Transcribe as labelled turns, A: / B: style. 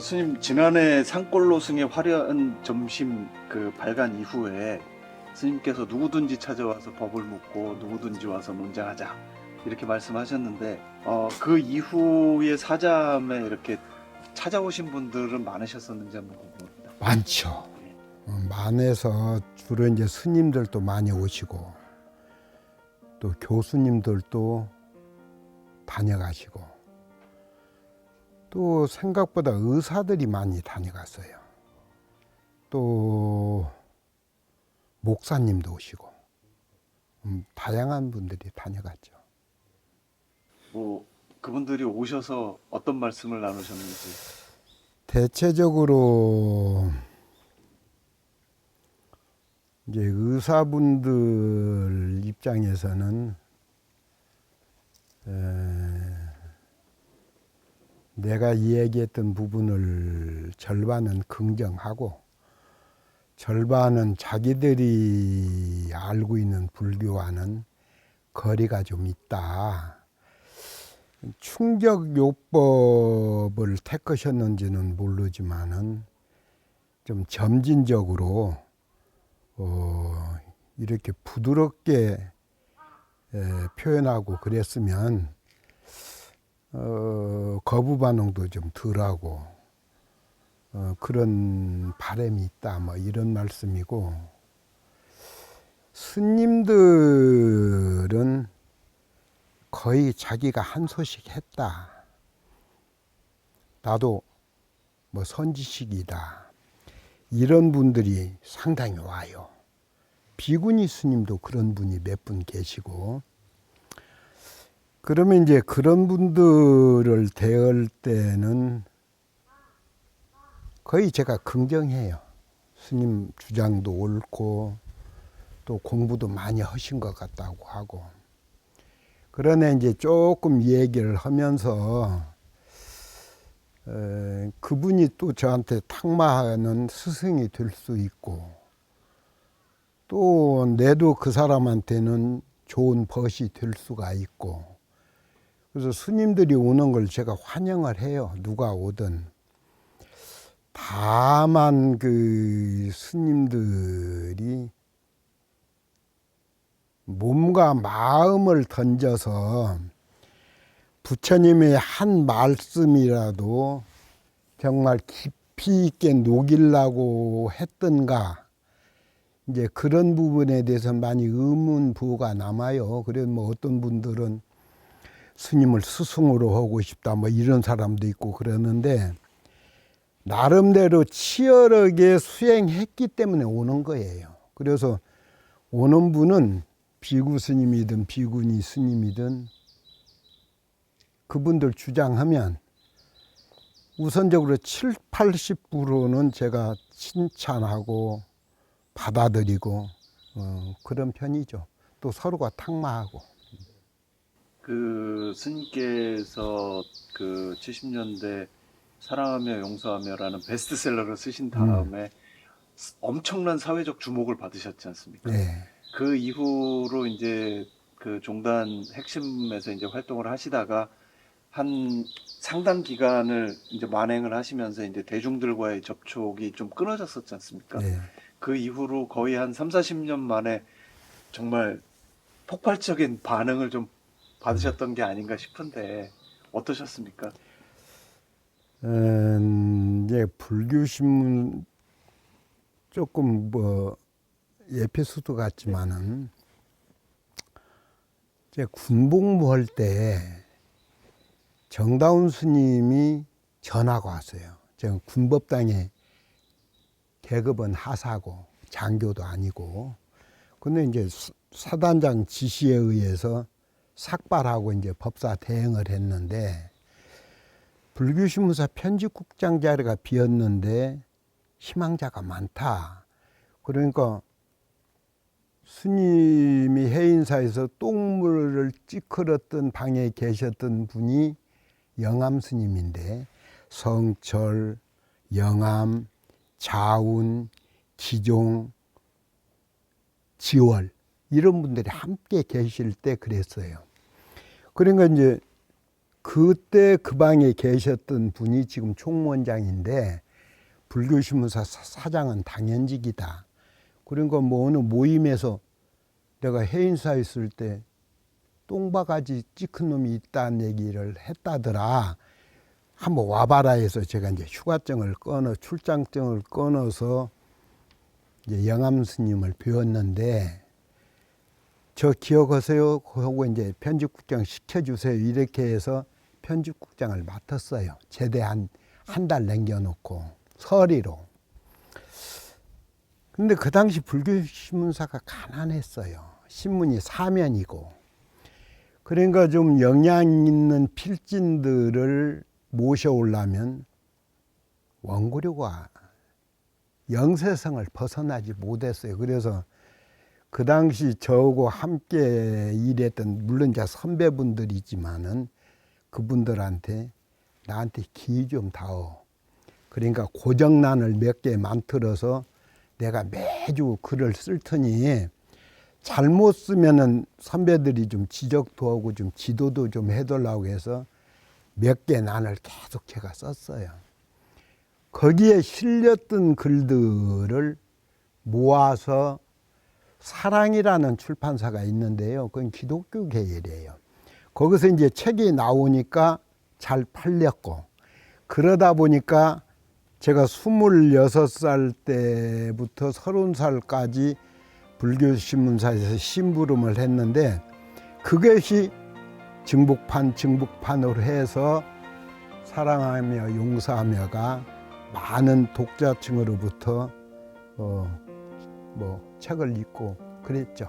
A: 스님 지난해 산골로 승의 화려한 점심 그 발간 이후에 스님께서 누구든지 찾아와서 법을 묻고 누구든지 와서 논쟁하자 이렇게 말씀하셨는데 어, 그 이후에 사잠에 이렇게 찾아오신 분들은 많으셨었는지 한번 궁금합니다.
B: 많죠. 어, 만에서 주로 이제 스님들도 많이 오시고 또 교수님들도 다녀가시고 또 생각보다 의사들이 많이 다녀갔어요. 또 목사님도 오시고 음, 다양한 분들이 다녀갔죠.
A: 뭐 그분들이 오셔서 어떤 말씀을 나누셨는지
B: 대체적으로 이제 의사분들 입장에서는 에, 내가 이야기했던 부분을 절반은 긍정하고 절반은 자기들이 알고 있는 불교와는 거리가 좀 있다. 충격 요법을 택하셨는지는 모르지만은 좀 점진적으로 어, 이렇게 부드럽게 에, 표현하고 그랬으면 어, 거부 반응도 좀 덜하고 어, 그런 바람이 있다 뭐 이런 말씀이고 스님들은 거의 자기가 한 소식 했다. 나도 뭐 선지식이다. 이런 분들이 상당히 와요. 비구니 스님도 그런 분이 몇 분 계시고, 그러면 이제 그런 분들을 대할 때는 거의 제가 긍정해요. 스님 주장도 옳고, 또 공부도 많이 하신 것 같다고 하고. 그러네 이제 조금 얘기를 하면서 에, 그분이 또 저한테 탁마하는 스승이 될 수 있고 또 내도 그 사람한테는 좋은 벗이 될 수가 있고 그래서 스님들이 오는 걸 제가 환영을 해요 누가 오든 다만 그 스님들이 몸과 마음을 던져서 부처님의 한 말씀이라도 정말 깊이 있게 녹이려고 했던가 이제 그런 부분에 대해서 많이 의문부가 남아요. 그래서 뭐 어떤 분들은 스님을 스승으로 하고 싶다 뭐 이런 사람도 있고 그러는데 나름대로 치열하게 수행했기 때문에 오는 거예요. 그래서 오는 분은 비구 스님이든 비구니 스님이든 그분들 주장하면 우선적으로 7, 80%는 제가 칭찬하고 받아들이고 어, 그런 편이죠. 또 서로가 탁마하고.
A: 그 스님께서 그 70년대 사랑하며 용서하며라는 베스트셀러를 쓰신 다음에 엄청난 사회적 주목을 받으셨지 않습니까?
B: 네.
A: 그 이후로 이제 그 종단 핵심에서 이제 활동을 하시다가 한 상당 기간을 이제 만행을 하시면서 이제 대중들과의 접촉이 좀 끊어졌었지 않습니까?
B: 네.
A: 그 이후로 거의 한 3, 40년 만에 정말 폭발적인 반응을 좀 받으셨던 게 아닌가 싶은데 어떠셨습니까?
B: 음, 이제 불교 신문 조금 뭐 에피소드 같지만은 이제 군복무 할 때 정다운 스님이 전화가 왔어요. 제가 군법당에 계급은 하사고 장교도 아니고 근데 이제 수- 사단장 지시에 의해서 삭발하고 이제 법사 대행을 했는데 불교신문사 편집국장 자리가 비었는데 희망자가 많다. 그러니까 스님이 해인사에서 똥물을 찌그렀던 방에 계셨던 분이 영암 스님인데 성철, 영암, 자운, 기종, 지월 이런 분들이 함께 계실 때 그랬어요. 그러니까 이제 그때 그 방에 계셨던 분이 지금 총무원장인데 불교신문사 사- 사장은 당연직이다. 그러니까 뭐 어느 모임에서 내가 해인사 있을 때 똥바가지 찍은 놈이 있다는 얘기를 했다더라. 한번 와봐라 해서 제가 이제 휴가증을 끊어 출장증을 끊어서 이제 영암 스님을 배웠는데 저 기억하세요? 하고 이제 편집국장 시켜주세요. 이렇게 해서 편집국장을 맡았어요. 제대 한 한 달 남겨놓고 서리로. 근데 그 당시 불교신문사가 가난했어요. 신문이 사면이고. 그러니까 좀 영향 있는 필진들을 모셔오려면 원고료가 영세성을 벗어나지 못했어요. 그래서 그 당시 저하고 함께 일했던 물론 이제 선배분들이지만은 그분들한테 나한테 기 좀 다오. 그러니까 고정란을 몇 개 만들어서 내가 매주 글을 쓸 테니 잘못 쓰면은 선배들이 좀 지적도 하고 좀 지도도 좀 해달라고 해서 몇 개 난을 계속 제가 썼어요. 거기에 실렸던 글들을 모아서 사랑이라는 출판사가 있는데요. 그건 기독교 계열이에요. 거기서 이제 책이 나오니까 잘 팔렸고 그러다 보니까 제가 26살 때부터 30살까지 불교신문사에서 심부름을 했는데 그것이 증복판 증복판으로 해서 사랑하며 용서하며가 많은 독자층으로부터 어, 뭐 책을 읽고 그랬죠.